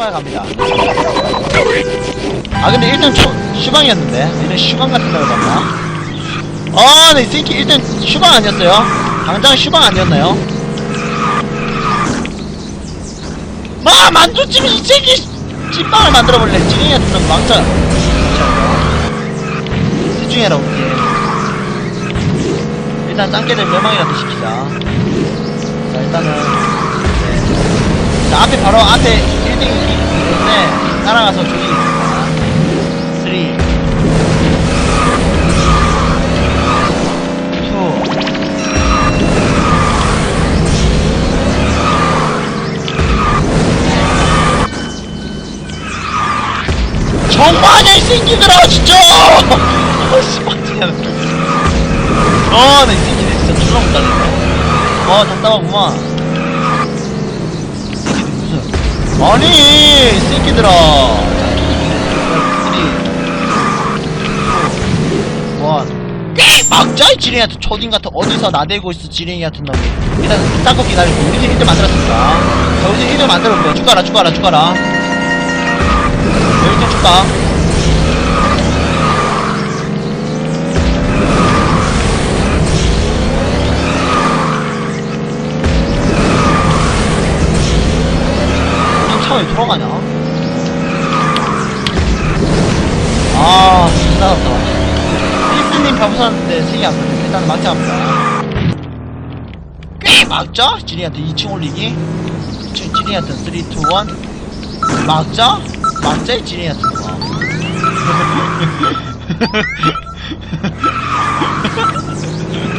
추가 갑니다. 아 근데 1등 초, 슈방이었는데 1등 슈방 같은 데로 갔나? 아, 네, 이 새끼 1등 슈방 아니었어요? 당장 슈방 아니었나요? 마! 만두찜 이 새끼! 찐빵을 만들어볼래. 찌개가 듣는 망자. 집중해라, 우리. 일단 짱깨들 멸망이라도 시키자. 자, 일단은. 네. 자, 앞에 바로 앞에 1등이 있는데, 따라가서 조이겠습니다. 3, 2, 정반에 이 새끼들아 진짜. 어씨 맞지야 어나 이 새끼들 진짜 존나 못달리네. 어 답답하구만 아니 이 새끼들아. 꽤 막자 이 지렁이 같은 초딩 같은 어디서 나대고 있어 지렁이 같은 놈이. 일단 닦고 기다리고. 우리 팀 1등 만들었으니까 자 우리 팀 1등 만들어볼게요 축가라 축가라 축가라. 여기 좀 축가 왜 돌아가냐? 아, 진짜 답답하네. 필스님 벼부셨는데 색이 안 걸려. 일단은 막자합니다. 꽤 막자? 지리한테 2층 올리기? 지- 지리한테 3, 2, 1. 막자? 막자? 지리한테 거.